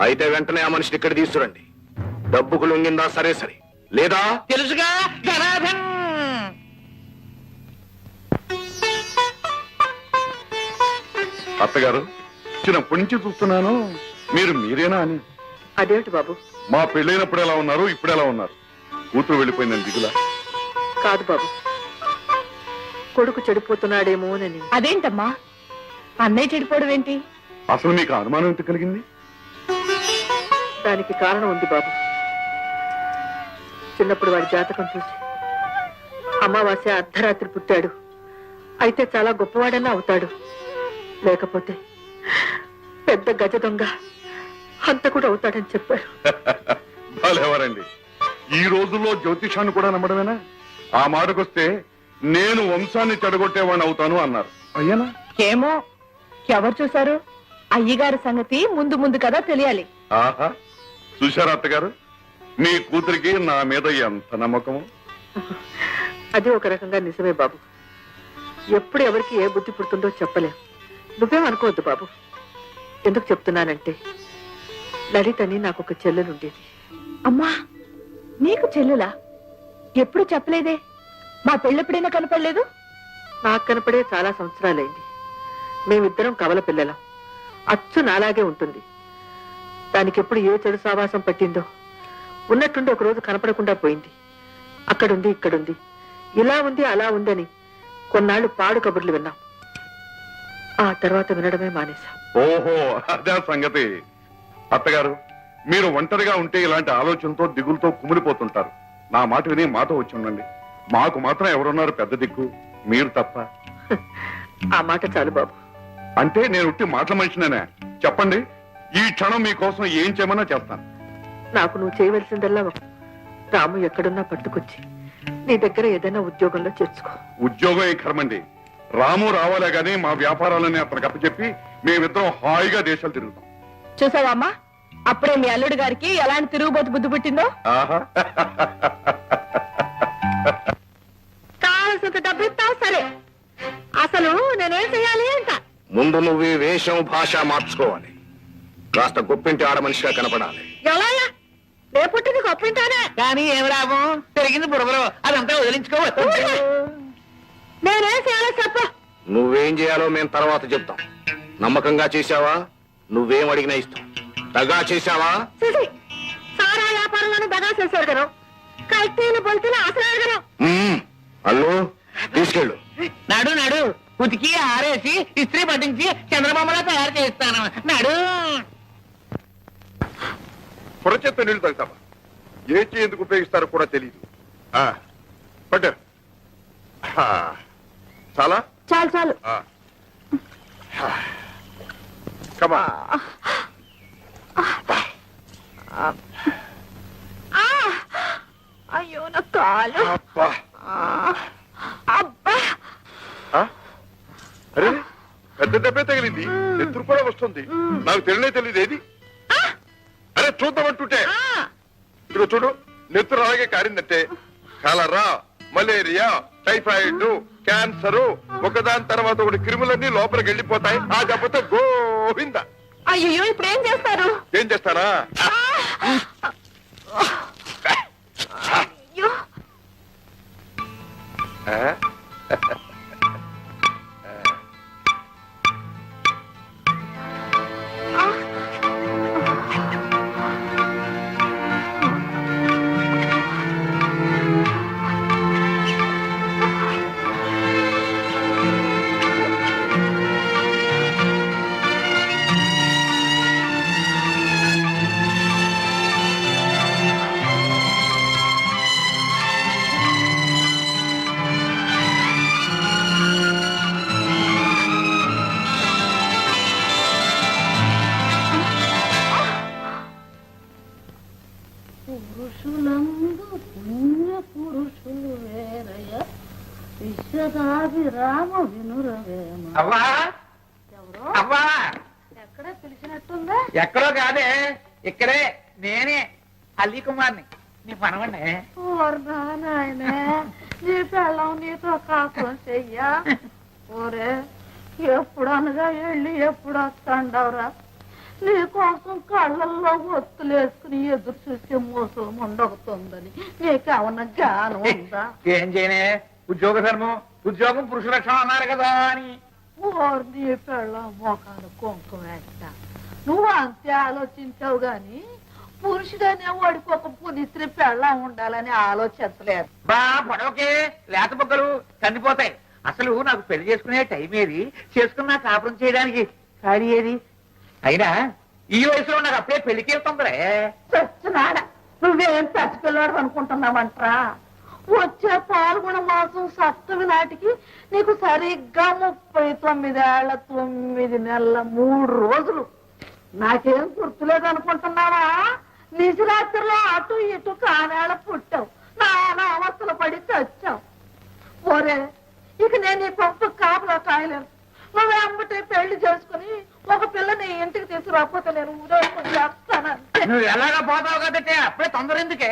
అయితే వెంటనే ఆ మనిషిని ఇక్కడ తీసుకురండి. డబ్బుకు లొంగిందా సరే సరే. లేదా? తెలుసుగా? అత్తగారు చిన్నప్పటి నుంచి చూస్తున్నాను. మీరు మీరేనా అని? అదేమిటి బాబు? మా పెళ్ళైనప్పుడు ఎలా ఉన్నారు ఇప్పుడు ఎలా ఉన్నారు? కూతురు వెళ్ళిపోయిందని దిగులా? కాదు బాబు. కొడుకు చెడిపోతున్నాడేమోనని. అదేంటమ్మా? అన్నయ్య చెడిపోవడం ఏంటి? అసలు మీకు అనుమానం ఎంత కలిగింది? దానికి కారణం ఉంది బాబు. చిన్నప్పుడు వాడి జాతకం చూసి అమావాస్య అర్ధరాత్రి పుట్టాడు. అయితే చాలా గొప్పవాడన్నా అవుతాడు. లేకపోతే పెద్ద గజ దొంగ హంతకుడు అవుతాడని చెప్పారు. ఎవరండి ఈ రోజుల్లో జ్యోతిషాన్ని కూడా నమ్మడమేనా? ఆ మాటకొస్తే నేను వంశాన్ని చెడగొట్టేవాడిని అవుతాను అన్నారు. అయ్యానా? ఏమో ఎవరు చూశారు? అయ్యగారి సంగతి ముందు ముందు కదా తెలియాలి. ఆహా. చూశారా అత్తగారు? మీ కూతురికి నా మీద ఎంత నమ్మకము? అది ఒక రకంగా నిజమే బాబు. ఎప్పుడు ఎవరికి ఏ బుద్ధి పుడుతుందో చెప్పలేం. నువ్వేం అనుకోవద్దు బాబు. ఎందుకు చెప్తున్నానంటే లలిత అని నాకు ఒక చెల్లెలుండేది. అమ్మా నీకు చెల్లులా? ఎప్పుడు చెప్పలేదే? మా పెళ్ళెప్పుడైనా కనపడలేదు? నాకు కనపడే చాలా సంవత్సరాలైంది. మేమిద్దరం కవల పిల్లలం. అచ్చు నాలాగే ఉంటుంది. దానికి ఎప్పుడు ఏ చెడు సావాసం పట్టిందో. ఉన్నట్టుండి ఒక రోజు కనపడకుండా పోయింది. అక్కడుంది ఇక్కడుంది. ఇలా ఉంది అలా ఉందని కొన్నాళ్ళు పాడు కబుర్లు విన్నాం. ఆ తర్వాత వినడమే మానేశాం. ఓహో అదే సంగతి. అత్తగారు మీరు ఒంటరిగా ఉంటే ఇలాంటి ఆలోచనతో దిగులతో కుమిలిపోతుంటారు. నా మాట విని మాతో వచ్చి ఉండండి. మాకు మాత్రం ఎవరున్నారు పెద్ద దిక్కు? మీరు తప్ప. ఆ మాట చాలు బాబు. అంటే నేను ఉట్టి మాటల మనిషినేనే. చెప్పండి. ఈ క్షణం మీకోసం ఏం చేయమన్నా చేస్తాను. నాకు నువ్వు చేయవలసిందల్లా రాము ఎక్కడున్నా పట్టుకొచ్చి నీ దగ్గర ఏదైనా ఉద్యోగంలో చేర్చుకో. ఉద్యోగం ఏ కర్మండి? రాము రావాలే గాని మా వ్యాపారాలని అతనికి అప్పచెప్పి మేమిద్దరం హాయిగా దేశాలు తిరుగుతాం. చూసావా అమ్మా? అప్పుడే మీ అల్లుడు గారికి ఎలాంటి తిరుగుబోతు బుద్ధి పుట్టిందో? ఆహా. కావలసినంత డబ్బు ఇస్తావు సరే. అసలు నేనేం చెయ్యాలి అంట? ముందు నువ్వు ఈ వేషం భాష మార్చుకోవాలి. కాస్త గొప్పింటి ఆడ మనిషిగా కనపడాలి. ఎలా రేపుట్టింది గొప్పింటానే కానీ ఏం లాభం? పెరిగింది బురదలో అదంతా వదిలించుకోవచ్చు నేనేం చేయాలో చెప్పు. నువ్వేం చేయాలో మేము తర్వాత చెప్తాం. నమ్మకంగా చేశావా? నువ్వేం అడిగినా ఇస్తాం. దగా చేశావా? సారా వ్యాపారంలోనే దగా చేశారు కదా. కల్తీలు బొల్తీలు అసలు కదా. అల్లు తీసుకెళ్ళు. నడు నడు. ఉతికి ఆరేసి ఇస్త్రీ పట్టించి చంద్రబొమ్మలా తయారు చేస్తాను నడు. పొరచెత్త నీళ్ళు తాగుతావా? ఏ ఎందుకు ఉపయోగిస్తారో కూడా తెలియదు పట్టు. చాలా? చాలు చాలు. కమా అయ్యో నా కాలు. అబ్బా? అరే పెద్ద దెబ్బే తగిలింది. ఎత్తురు కూడా వస్తుంది. నాకు తెలియనే తెలియదు ఏది? చూద్దామంటుంటే. ఇదిగో చూడు నెత్తురు అలాగే కారిందంటే. కలరా మలేరియా టైఫాయిడ్ క్యాన్సర్ ఒకదాని తర్వాత ఒకటి క్రిములన్నీ లోపలికి వెళ్ళిపోతాయి. ఆ దెబ్బతో గోవింద. అయ్యో ఇప్పుడు ఏం చేస్తారు? ఏం చేస్తారా? అయ్యో. కాదే. ఇక్కడే నేనే అలీ కుమార్ని. నీ పనవండి నీ పెళ్ళం నీతో కాపురం చెయ్యా? ఓరే ఎప్పుడు అనగా వెళ్ళి ఎప్పుడు వస్తాండవరా నీ కోసం కళ్ళల్లో ఒత్తులు వేసుకుని ఎదురు చూసే మోసం ఉండవుతుందని నీకేమన్నా జ్ఞానం ఉందా? ఏం చేయనే? ఉద్యోగ ధర్మం ఉద్యోగం పురుష రక్షణ అన్నారు కదా అని. ఓర్ నీ పెళ్ళ మోకాలు కుంకుమ వేస్తా నువ్వు అంతే ఆలోచించావు గాని పురుషుడనే వాడికి ఒక పునిస్త్రీ పెళ్ళ ఉండాలని ఆలోచించలేదు. బా పడవకే లేత బొగ్గలు కందిపోతాయి. అసలు నాకు పెళ్ళి చేసుకునే టైం ఏది? చేసుకున్నా కాపురం చేయడానికి. ఖాళీ ఏది? అయినా ఈ వయసులో నాకు అప్పుడే పెళ్ళికి వెళ్తుందిరే చచ్చినాడా నువ్వేం పసిపిల్లాడు అనుకుంటున్నావంట్రా? వచ్చే పాల్గొన మాసం సప్తమి నాటికి నీకు సరిగ్గా ముప్పై తొమ్మిదేళ్ళ తొమ్మిది నెలల మూడు రోజులు. నాకేం గుర్తులేదు అనుకుంటున్నావా నిజరాత్రిలో అటు ఇటు కానేళ్ళ పుట్టావు. నానా అవస్థలు పడి చచ్చావు. ఓరే ఇక నేను ఈ పంపు కాపులో కాయలేను. నువ్వే అమ్మటే పెళ్ళి చేసుకుని ఒక పిల్లని ఇంటికి తీసుకురాకపోతే నేను నువ్వు ఎలాగా పోతావు కదంటే అప్పుడే తొందర ఎందుకే?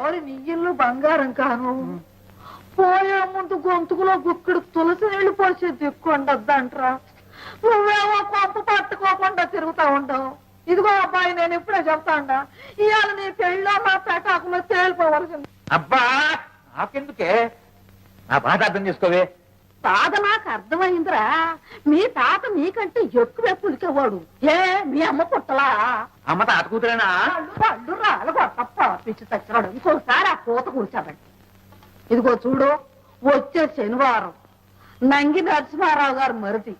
ఓరి నీ ఇల్లు బంగారం కాను. పోయే ముందు గొంతుకులో గుక్కడు తులసి నీళ్ళు పోసి దిక్కుండద్దంట్రా నువ్వేమో కొంప పట్టుకోకుండా తిరుగుతా ఉండవు. ఇదిగో అబ్బాయి నేను ఇప్పుడే చెప్తాండా ఇవాళ నీ పెళ్ళో నా పెటాకులో తేలిపోవలసింది. అబ్బా నాకెందుకే? నా బాధ అర్థం చేసుకోవే. తాత నాకు అర్థమైందిరా. మీ తాత నీకంటే ఎక్కువే పులికేవాడు. ఏ మీ అమ్మ పుట్టలా? అమ్మ తాత కూతురేనా? రాలు కొట్టప్ప పిచ్చి ఇంకోసారి ఆ పూత కూర్చోబెట్టి. ఇదిగో చూడు వచ్చే శనివారం నంగి నరసింహారావు గారు మరిది.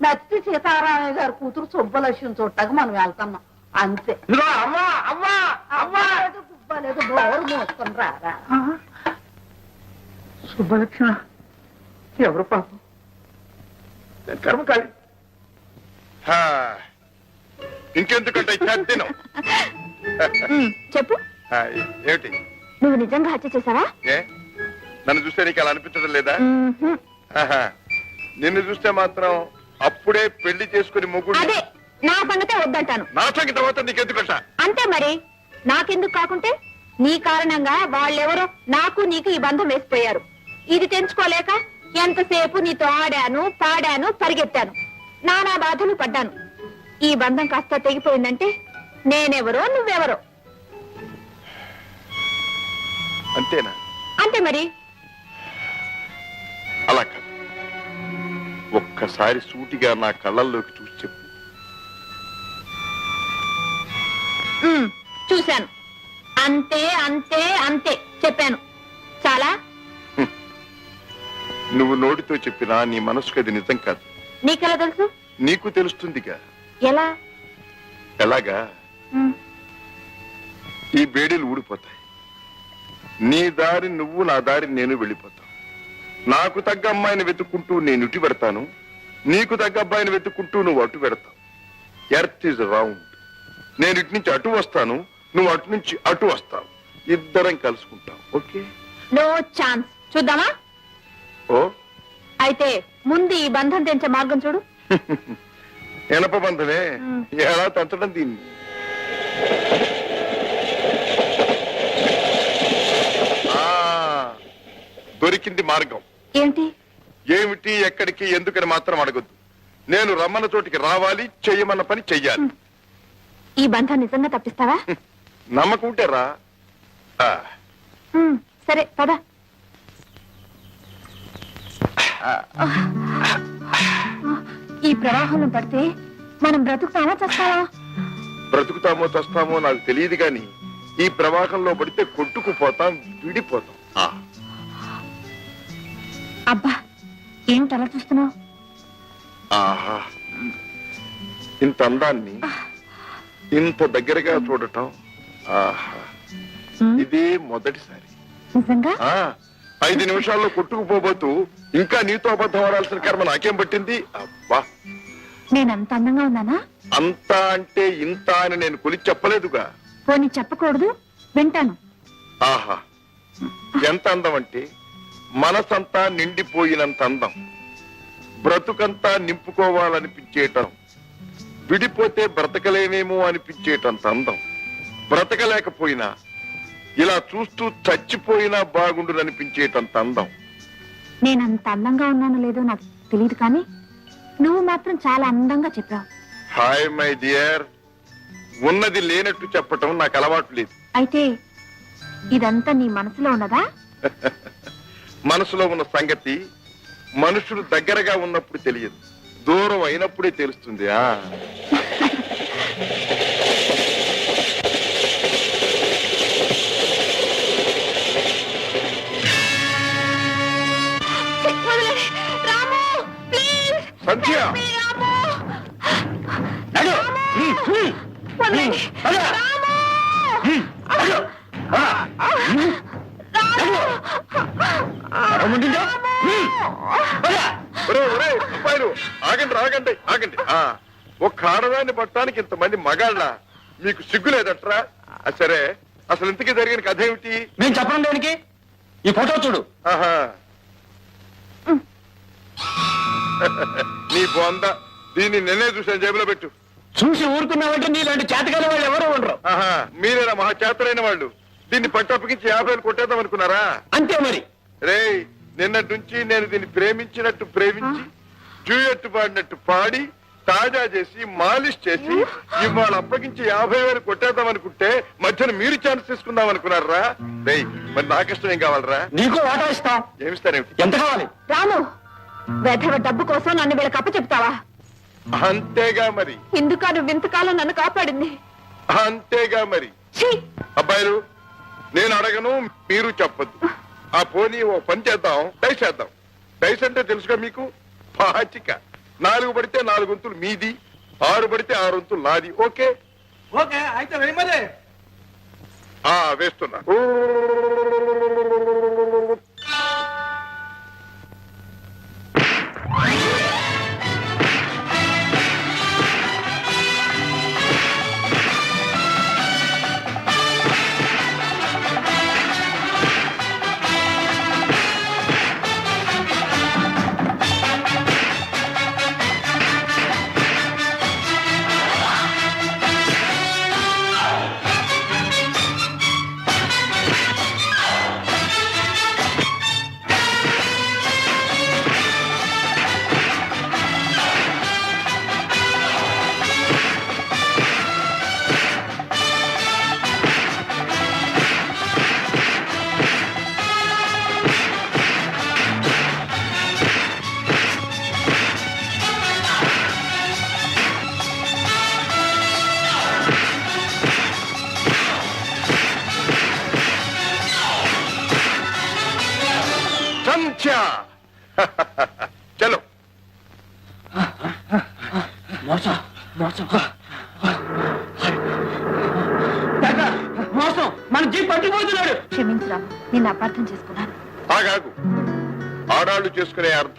నత్తి సీతారామయ్య గారి కూతురు సుబ్బలక్ష్మి చూడటానికి మనం వెళ్తున్నాం అంతే. ఇదిగో అవ్వా అవ్వా అవ్వా అవ్వలేదు గుబ్బలేదు నోరు మూసుకొని రారా. సుబ్బలక్ష్మ ఎవరు పాపం? కర్మకాళి హా. ఇంకెందుకంటే చెప్పు. ఏమిటి? నువ్వు నిజంగా హత్య చేశావా? ఏ? నన్ను చూస్తే నీకు అలా అనిపించడం లేదా? ఆహా. నిన్ను చూస్తే మాత్రం అప్పుడే పెళ్ళి చేసుకుని మొగుడు అదే నా సంగతే వద్దంటాను. నా సంగతి తర్వాత నీకెందుకంట అంతే మరి. నాకెందుకు కాకుంటే నీ కారణంగా వాళ్ళెవరో నాకు నీకు ఈ బంధం వేసిపోయారు. ఇది తెంచుకోలేక ఎంతసేపు నీతో ఆడాను పాడాను పరిగెత్తాను. నానా బాధలు పడ్డాను. ఈ బంధం కాస్త తెగిపోయిందంటే నేనెవరో నువ్వెవరో. అంతేనా? అంతే మరి. అలా కాదు. ఒక్కసారి సూటిగా నా కళ్ళల్లోకి చూసి చెప్పు. చూశాను. అంతే అంతే అంతే చెప్పాను. చాలా? నువ్వు నోటితో చెప్పినా నీ మనసుకు అది నిజం కాదు. నీకెలా తెలుసు? నీకు తెలుస్తుందిగా. ఎలా? ఎలాగా? ఈ బేడీలు ఊడిపోతాయి. నీ దారి నువ్వు నా దారి నేను వెళ్ళిపోతాం. నాకు తగ్గ అమ్మాయిని వెతుక్కుంటూ నేను ఇటు పెడతాను నీకు తగ్గ అబ్బాయిని వెతుక్కుంటూ నువ్వు అటు పెడతావు. ఎర్త్ ఇస్ రౌండ్ నేను ఇటు నుంచి అటు వస్తాను నువ్వు అటు నుంచి అటు వస్తావు. ఇద్దరం కలుసుకుంటాం ఓకే? నో ఛాన్స్ చూద్దామా? ఓ? అయితే ముందు ఈ బంధం తెంచే మార్గం చూడు. ఎనప బంధమే? మ్. ఎలా తంచడం దీన్ని? ఆ, దొరికింది మార్గం. ఏంటి ఏమిటి ఎక్కడికి ఎందుకని మాత్రం అడగొద్దు. నేను రమ్మన్న చోటికి రావాలి చెయ్యమన్న పని చెయ్యాలి. ఈ బంధం నిజంగా తప్పిస్తావా? నమ్మకం ఉంటే రా. ఆ, ఉమ్, సరే పద. ఈ ప్రవాహంలో పడితే మనం బ్రతుకుతామా చస్తావా బ్రతుకుతామో చస్తామో నాకు తెలియదు గాని ఈ ప్రవాహంలో పడితే కొట్టుకుపోతాం విడిపోతాం. ఆ, అబ్బా ఏంటి అలా చూస్తున్నావు? ఆహా. ఇంత అందాన్ని ఇంత దగ్గరగా చూడటం ఆహా. ఇదే మొదటిసారి. నిజంగా? ఆ ఐదు నిమిషాల్లో కొట్టుకుపోబోతూ ఇంకా నీతో అబద్ధం ఆడాల్సిన కర్మ నాకేం పట్టింది? అబ్బా. నేను అంత అందంగా ఉన్నానా? అంత అంటే ఇంత అని నేను కొలిచి చెప్పలేదుగా. పోనీ చెప్పకూడదు వింటాను. ఆహా. ఎంత అందం అంటే? మనసంతా నిండిపోయినంత అందం. బ్రతుకంతా నింపుకోవాలనిపించేటం. విడిపోతే బ్రతకలేమేమో అనిపించేటంత అందం. బ్రతకలేకపోయినా ఇలా చూస్తూ చచ్చిపోయినా బాగుండుననిపించేటంత అందం. నేను అంత అందంగా ఉన్నానో లేదో నాకు తెలియదు కానీ నువ్వు మాత్రం చాలా అందంగా చెప్పావు. Hi my dear. ఉన్నది లేనట్టు చెప్పటం నాకు అలవాటు లేదు. అయితే ఇదంతా నీ మనసులో ఉన్నదా? మనసులో ఉన్న సంగతి మనుషులు దగ్గరగా ఉన్నప్పుడు తెలియదు. దూరం అయినప్పుడే తెలుస్తుంది సంధ్య వదలండి. రాము ఒరే ఒరే అబ్బాయిలు ఆగండి ఆగండి ఆగండి. ఆ ఒక్క ఆడదాన్ని పట్టడానికి ఇంతమంది మగాళ్ళ మీకు సిగ్గు లేదట్రా? సరే అసలు ఇంతకీ జరిగిన కథ ఏమిటి? మేము చెప్పడం దేనికి? ఈ ఫోటో చూడు. ఆహా. నీ బొంద దీన్ని నిన్నే చూసాను జేబులో పెట్టు. చూసి ఊరుకున్నావంటే నీలాంటి చేతకాల వాళ్ళు ఎవరు ఉండరు. ఆహా మీరేనా మహా చేతలైన వాళ్ళు? దీన్ని పట్టప్పగించి యాభై వేలు కొట్టేద్దాం అనుకున్నారా? అంతే మరి. రేయ్ నిన్నటి నుంచి నేను దీన్ని ప్రేమించినట్టు ప్రేమించి జూయట్టు పాడినట్టు పాడి తాజా చేసి మాలిష్ చేసి ఇవాళ అప్పగించి యాభై వేలు కొట్టేద్దాం అనుకుంటే మధ్యన మీరు ఛాన్స్ తీసుకుందాం అనుకున్నారా రేయ్ మరి నాకిష్టం ఏం కావాలరా? నీకు వాటా ఇస్తాం. ఏమిస్తారేమిటి? ఎంత కావాలి? రాము వెధవ డబ్బు కోసం నన్ను వీళ్ళకి అప్ప చెప్తావా అంతేగా మరి. ఎందుకు నువ్వు ఇంతకాలం నన్ను కాపాడింది. అంతేగా మరి. ఛీ! అబ్బాయిలు నేను అడగను మీరు చెప్పద్దు. ఆ పోనీ ఓ పని చేద్దాం డైస్ చేద్దాం డైస్ అంటే తెలుసుగా మీకు పాచిక నాలుగు పడితే నాలుగు వంతులు మీది ఆరు పడితే ఆరు వంతులు నాది ఓకే ఓకే అయితే ఆ వేస్తున్నా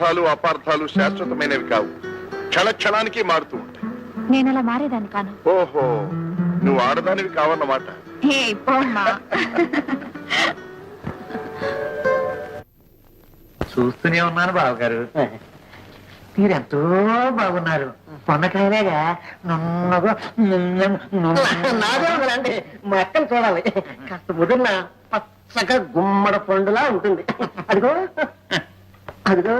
అర్థాలు అపార్థాలు శాశ్వతమైనవి కావు. క్షణ క్షణానికి మారుతూ ఉంటాయి. నేను అలా మారేదాన్ని కాను. ఓహో నువ్వు ఆడదానివి కావన్నమాట. చూస్తూనే ఉన్నాను బావగారు. మీరెంతో బాగున్నారు. పొన్నకాయలేగా నున్నగా నాదే మా అక్కను చూడాలి. కాస్త ముదిరిన పచ్చగా గుమ్మడ పండులా ఉంటుంది. అదిగో అదిగో.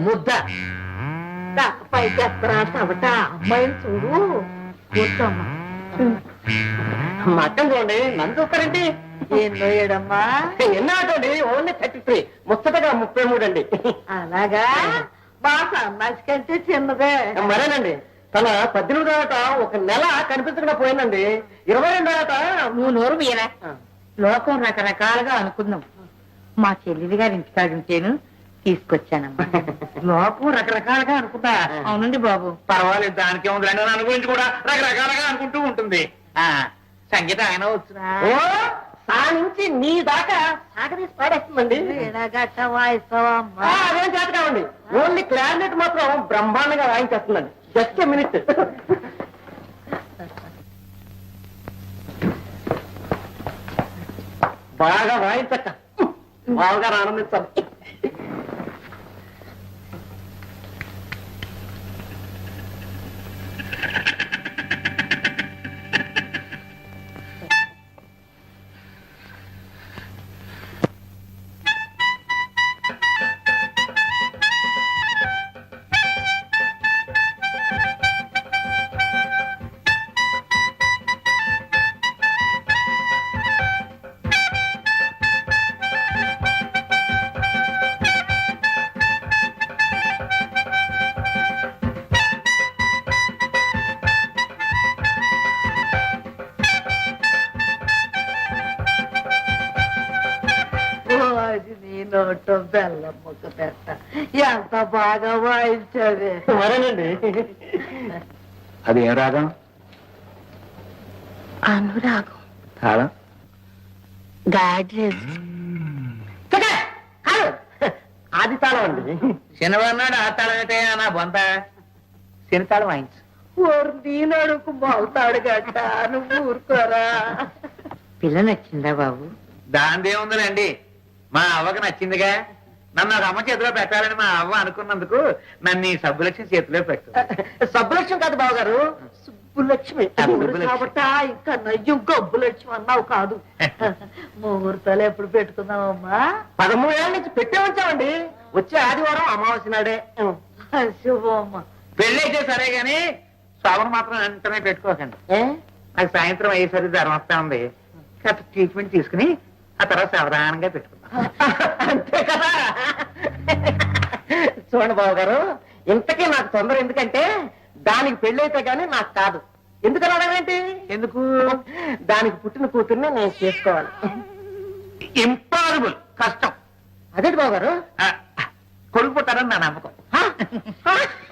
ముద్ద పైకి ఎత్తరా తవట అమ్మాయిని చూడు కూర్చోమ్మా మా అక్కను చూడండి నన్ను చూస్తారండి ఎన్నో ఏడమ్మా ఎన్నాటండి ఓన్లీ థర్టీ త్రీ ముచ్చటగా ముప్పై మూడు అండి అలాగా మా సన్నాసి కంటే చిన్నదే. మరేనండి? తన పద్దెనిమిది ఆట ఒక నెల కనిపించకుండా పోయిందండి. ఇరవై రెండు ఆట? నువ్వు నోరు మీరా లోకం రకరకాలుగా అనుకుందాం. మా చెల్లిది గారి ఇంటికాడుంటేను తీసుకొచ్చానమ్మా. లోకం రకరకాలుగా అనుకుంటా. అవునండి బాబు. పర్వాలేదు దానికి ఉంది రెండు దాని గురించి కూడా రకరకాలుగా అనుకుంటూ ఉంటుంది. ఆ సంగీత ఆయన వచ్చునా ఓ సా నుంచి నీ దాకా సాగదీసి పాడేస్తుందండి. ఆ, అదేం చేత కావండి. ఓన్లీ క్లారినెట్ మాత్రం బ్రహ్మాండంగా వాయించేస్తుందండి. జస్ట్ ఎ మినిట్ బాగా వాయించక్క బాగా ఆనందించాలి. ముక్క పెట్ట ఎంత బాగా వాయించావే. మరేనండి? అది ఏం రాగం? అనురాగం. తాళం గాడ్రేజ్. కాదు. ఆది తాళం అండి. శనివారం నాడు ఆ తాళం అయితే నా బొంత? శని తాళం వాయించు. ఓరు నీనడుకు మొలతాడు గట్ట నువ్వు ఊరుకోరా. పిల్ల నచ్చిందా బాబు? దాందే ఉందిలేండి మా అవ్వకి నచ్చిందిగా. నన్ను అమ్మ చేతిలో పెట్టాలని మా అవ్వ అనుకున్నందుకు నన్ను ఈ సబ్బులక్ష్మి చేతిలో పెట్టు సబ్బులక్ష్మి కాదు బావగారు సుబ్బులక్ష్మి. సుబ్బులక్ష్మి. కాబట్టి ఇంకా నయ్యం గబ్బు లక్ష్మి అన్నావు కాదు. ముహూర్తాలు ఎప్పుడు పెట్టుకుందామమ్మా? పదమూడేళ్ళ నుంచి పెట్టే ఉంచామండి. వచ్చే ఆదివారం అమావాస్య నాడే. శుభమ్మ పెళ్ళి అయితే సరే గాని శోభన మాత్రం వెంటనే పెట్టుకోకండి? నాకు సాయంత్రం అయ్యేసరికి జ్వరం వస్తా ఉంది. కాస్త ట్రీట్మెంట్ తీసుకుని ఆ తర్వాత సావధానంగా పెట్టుకుందాం. అంతే కదా? చూడండి బాబు గారు ఇంతకీ నాకు తొందర ఎందుకంటే దానికి పెళ్ళైతే గానీ నాకు కాదు. ఎందుకు అడగండి ఎందుకు? దానికి పుట్టిన కూతుర్ని నేను చేసుకోవాలి. ఇంపాసిబుల్ కష్టం. అదేంటి బాబు గారు కొడుకు పుట్టారని నా నమ్మకం?